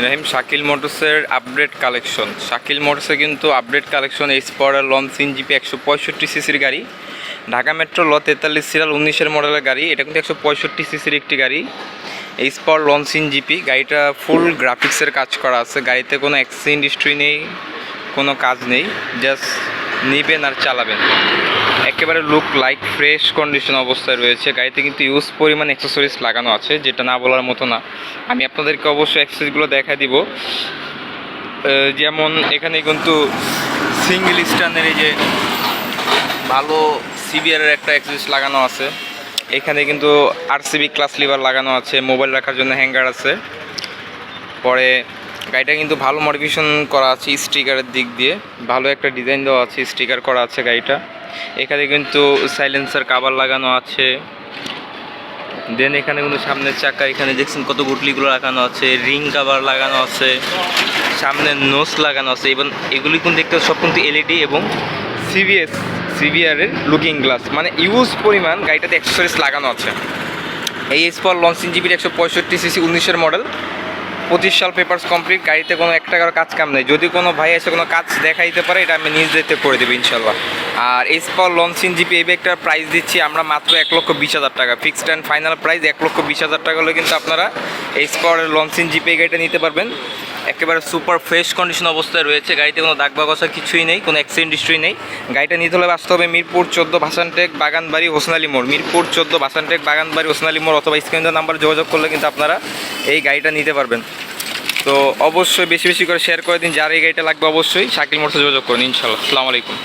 রাহিম, শাকিল মোটরসের update collection Shakil মোটরসে কিন্তু আপডেট কালেকশন এই পাওয়ার লঞ্চ ইনজিপি জিপি একশো পঁয়ষট্টি সিসির গাড়ি। ঢাকা মেট্রো ল তেতাল্লিশ সিরাল উনিশের মডেলের গাড়ি। এটা কিন্তু একশো পঁয়ষট্টি সিসির একটি গাড়ি। এই পাওয়ার লঞ্চ ইনজিপি জিপি গাড়িটা ফুল গ্রাফিক্সের কাজ করা আছে। গাড়িতে কোনো অ্যাক্সিডেন্ট হিস্ট্রি নেই, কোনো কাজ নেই। জাস্ট নিবেন আর চালাবেন। একেবারে লুক লাইক ফ্রেশ কন্ডিশন অবস্থায় রয়েছে। গাড়িতে কিন্তু ইউজ পরিমাণ অ্যাক্সেসরিজ লাগানো আছে, যেটা না বলার মতো না। আমি আপনাদেরকে অবশ্যই অ্যাক্সেসরিজগুলো দেখা দিব। যেমন এখানে কিন্তু সিঙ্গেল স্ট্যান্ডের এই যে ভালো সিভিয়ারের একটা অ্যাক্সেসরিজ লাগানো আছে। এখানে কিন্তু আরসিবি ক্লাস লিভার লাগানো আছে মোবাইল রাখার জন্য হ্যাঙ্গার আছে। পরে গাড়িটা কিন্তু ভালো মডিফিকেশন করা আছে স্টিকারের দিক দিয়ে। ভালো একটা ডিজাইন দেওয়া আছে, স্টিকার করা আছে গাড়িটা। এখানে কিন্তু সাইলেন্সার, কাভার লাগানো আছে। দেন এখানে কিন্তু সামনের চাকা, এখানে দেখছেন কত গুটলিগুলো লাগানো আছে, রিং কাভার লাগানো আছে, সামনে নোস লাগানো আছে। এবং এগুলি কিন্তু দেখতে সব কিন্তু এলইডি এবং সিবিএস সিবিআরের লুকিং গ্লাস মানে ইউজ পরিমাণ গাড়িটাতে অ্যাক্সেসরিজ লাগানো আছে। এই এসপর লঞ্চিং জিবির একশো পঁয়ষট্টি সিসি উনিশের মডেল পঁচিশ সাল পেপার্স কমপ্লিট গাড়িতে কোনো এক টাকার কাজ কাম নেই। যদি কোনো ভাই এসে কোনো কাজ দেখাইতে পারে, এটা আমি নিজ দিতে করে দেবো, ইনশাল্লাহ। আর এই স্পর লঞ্চিং জিপি এই ব্যাগটার প্রাইস দিচ্ছি আমরা মাত্র এক লক্ষ বিশ হাজার টাকা। ফিক্সড অ্যান্ড ফাইনাল প্রাইস এক লক্ষ বিশ হাজার টাকা হলে কিন্তু আপনারা এই স্পর লঞ্চিং জিপি এই গাড়িটা নিতে পারবেন। একেবারে সুপার ফ্রেশ কন্ডিশন অবস্থায় রয়েছে। গাড়িতে কোনো দাগ বাগসা কিছুই নেই, কোনো অ্যাক্সিডেন্ট হিস্ট্রি নেই। গাড়িটা নিতে হলে আসতে হবে মিরপুর চোদ্দ ভাসানটেক বাগানবাড়ি হোসনালি মোড়। মিরপুর চোদ্দ ভাসানটেক বাগানবাড়ি হোসনালি মোড় অথবা স্ক্রিনের নাম্বার যোগাযোগ করলে কিন্তু আপনারা এই গাড়িটা নিতে পারবেন। তো অবশ্যই বেশি বেশি করে শেয়ার করে দিন। যার এই গাড়িটা লাগবে অবশ্যই, শাকিল মোটরসে যোগাযোগ করুন ইনশাল্লাহ আসসালামু আলাইকুম।